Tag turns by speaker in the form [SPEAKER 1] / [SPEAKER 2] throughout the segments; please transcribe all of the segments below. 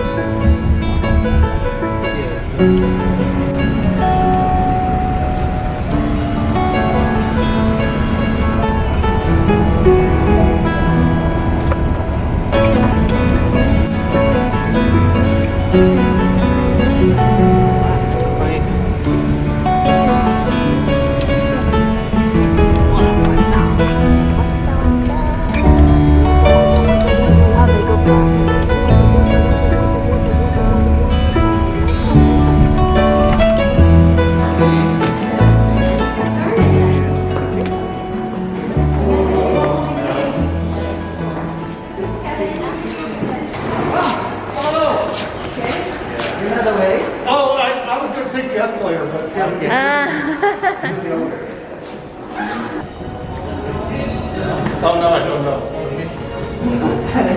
[SPEAKER 1] 아
[SPEAKER 2] Oh, no, I don't know.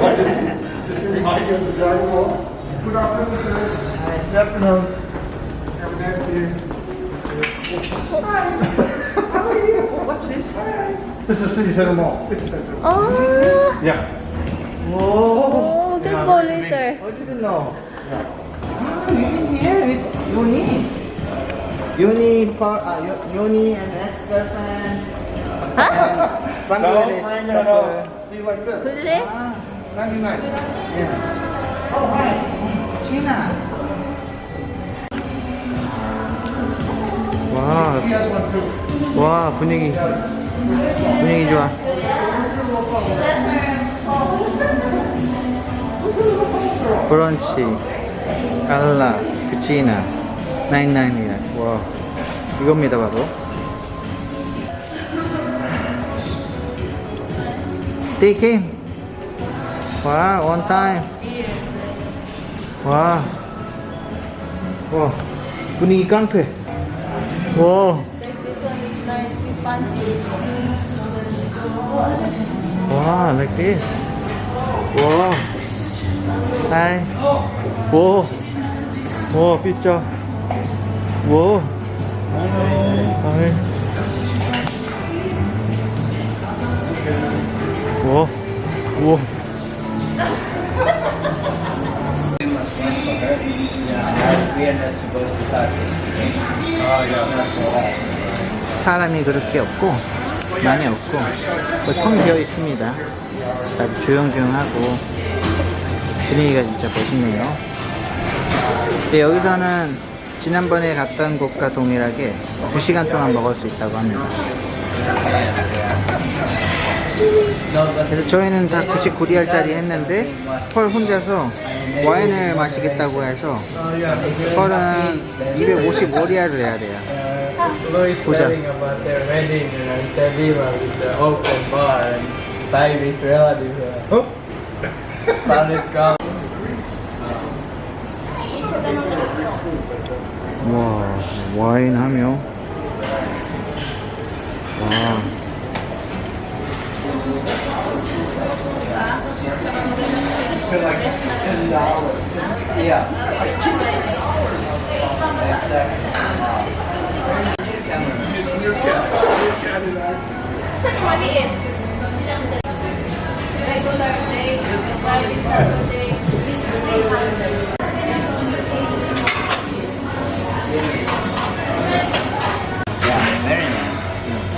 [SPEAKER 2] Why, does he- Does he remind you of the driving wall? Good afternoon, sir. Good afternoon. Have a nice day. How are you? What's this? This is City Center Mall. City Center.
[SPEAKER 1] 아.
[SPEAKER 2] Yeah.
[SPEAKER 1] 오, let's go later.
[SPEAKER 3] How did you know? Ah, you've been here with Yuni. Yuni, for, uh, Yu- Yuni and ex-girlfriend.
[SPEAKER 1] 아?
[SPEAKER 3] And Bangladesh couple.
[SPEAKER 2] See like this.
[SPEAKER 1] really?
[SPEAKER 3] Ah,
[SPEAKER 2] 99.
[SPEAKER 3] yes. Oh, hi. China. 와, 분위기 분위기 좋아. 브런치, 갈라, 그치나, 나인나인이라. 와, 이겁니다 바로. They came. 와, one time. 와, 와, 분위기 깡패. 와. Wow, like this. Wow. Hi. Wow. Wow, picture. Wow. Hi. Wow. Wow. 사람이 그렇게 없고 많이 없고 뭐텅 비어 있습니다. 아주 조용조용하고 분위기가 진짜 멋있네요. 근데 여기서는 지난번에 갔던 곳과 동일하게 2시간 동안 먹을 수 있다고 합니다. 그래서 저희는 다 99리알짜리 했는데 펄 혼자서 와인을 마시겠다고 해서 펄은 255리알을 내야 돼요.
[SPEAKER 4] Uh, coming.
[SPEAKER 3] 와, 와인 하며. 와.
[SPEAKER 4] Yeah.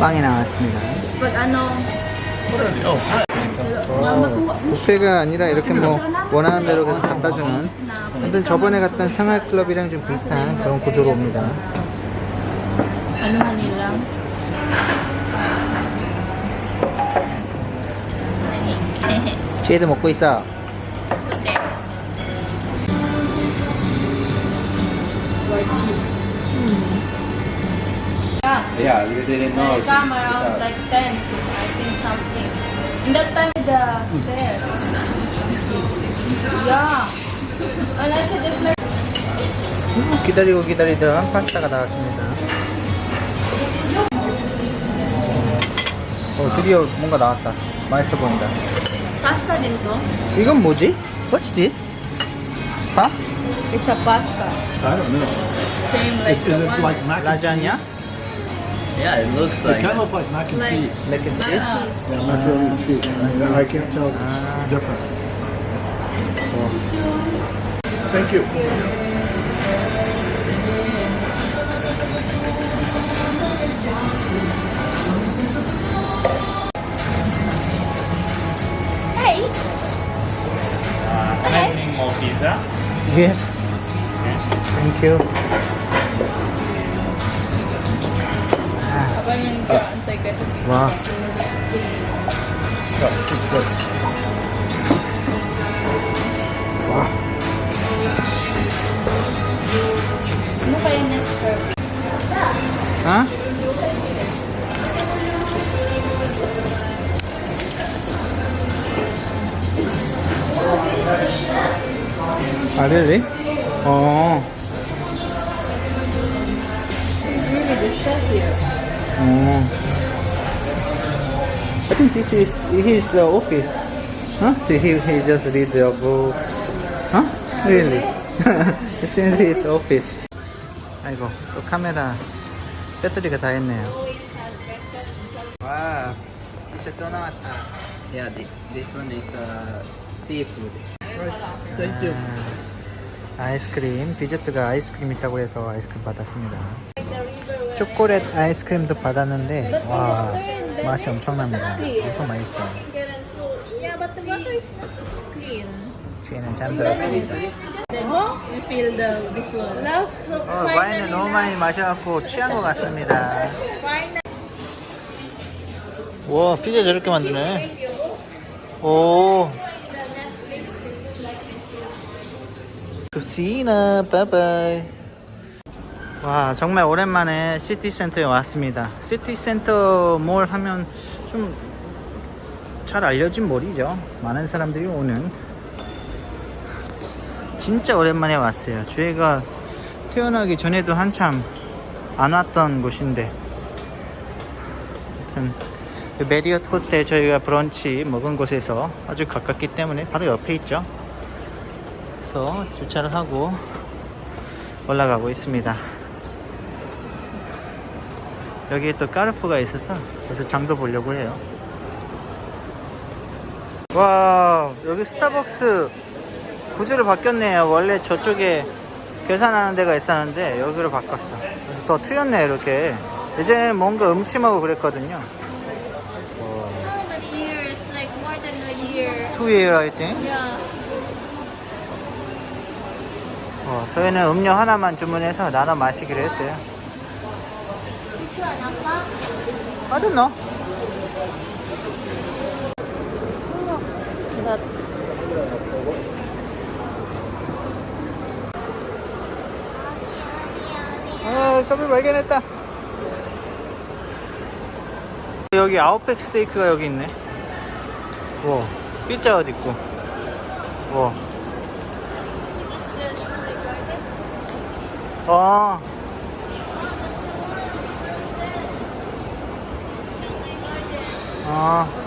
[SPEAKER 3] 빵이 나왔습니다.
[SPEAKER 1] Pag ano,
[SPEAKER 3] 뷔페가 아니라 이렇게 뭐 원하는 대로 계속 갖다 주는 아무튼 저번에 갔던 상하이 클럽이랑 좀 비슷한 그런 구조로 옵니다. 쟤도 먹고 있어.
[SPEAKER 1] Yeah.
[SPEAKER 4] Yeah, you didn't know.
[SPEAKER 1] Come around like 10, Think something. In that time, the stairs. Yeah. And I said, it's like,
[SPEAKER 3] 기다리고 기다리던 파스타가 나왔습니다. 어, 드디어 뭔가 나왔다. 맛있어 보인다.
[SPEAKER 1] pasta din to?
[SPEAKER 3] 이건 뭐지? What's this? 스파?
[SPEAKER 1] It's a pasta.
[SPEAKER 2] I don't know.
[SPEAKER 1] Same like
[SPEAKER 2] Is
[SPEAKER 1] the
[SPEAKER 2] it
[SPEAKER 1] one.
[SPEAKER 2] like
[SPEAKER 3] 라자냐?
[SPEAKER 4] Yeah, it looks like.
[SPEAKER 2] It kind of looks like mac and
[SPEAKER 1] Like-
[SPEAKER 2] cheese.
[SPEAKER 3] Mac and cheese?
[SPEAKER 1] cheese.
[SPEAKER 2] Yeah, macaroni and cheese. I, I can't tell the difference. Thank you.
[SPEAKER 5] Uh, anything more pizza?
[SPEAKER 3] Yes. Thank you. Wow. Wow.
[SPEAKER 1] Ano kaya next
[SPEAKER 3] Huh? Ah, really? Oh.
[SPEAKER 1] really the chef here?
[SPEAKER 3] Oh. I think this is his uh, office. Huh? See, he, he just read the book. Huh? Really? It's in his office. 아이고, 또 카메라 배터리가 다 했네요. 와, 이제 또 나왔다.
[SPEAKER 4] Yeah, this, this one is uh, seafood.
[SPEAKER 3] Thank you. 아이스크림, 디저트가 아이스크림 있다고 해서 아이스크림 받았습니다. 초콜릿 아이스크림도 받았는데, 와, 맛이 엄청납니다. 엄청 맛있어요. 쥐는 잠들었습니다. 어, 와인을 너무 많이 마셔갖고 취한 것 같습니다. 와, 피자 저렇게 만드네. 오. 좋시나, 바이바이. 와, 정말 오랜만에 시티센터에 왔습니다. 시티센터 몰 하면 좀 잘 알려진 몰이죠. 많은 사람들이 오는. 진짜 오랜만에 왔어요. 저희가 태어나기 전에도 한참 안 왔던 곳인데. 아무튼 그 메리엇 호텔 저희가 브런치 먹은 곳에서 아주 가깝기 때문에 바로 옆에 있죠. 그래서 주차를 하고 올라가고 있습니다. 여기에 또 까르푸가 있어서 그래서 장도 보려고 해요. 와 여기 스타벅스 구조를 바뀌었네요. 원래 저쪽에 계산하는 데가 있었는데 여기로 바꿨어. 그래서 더 트였네 이렇게. 예전에 뭔가 음침하고 그랬거든요. Two year I think. 어, 저희는 음료 하나만 주문해서 나눠 마시기로 했어요. I don't know. 아, 커피 발견했다. 여기 아웃백 스테이크가 여기 있네. 와, 피자 어디 있고. 와. 어, 아.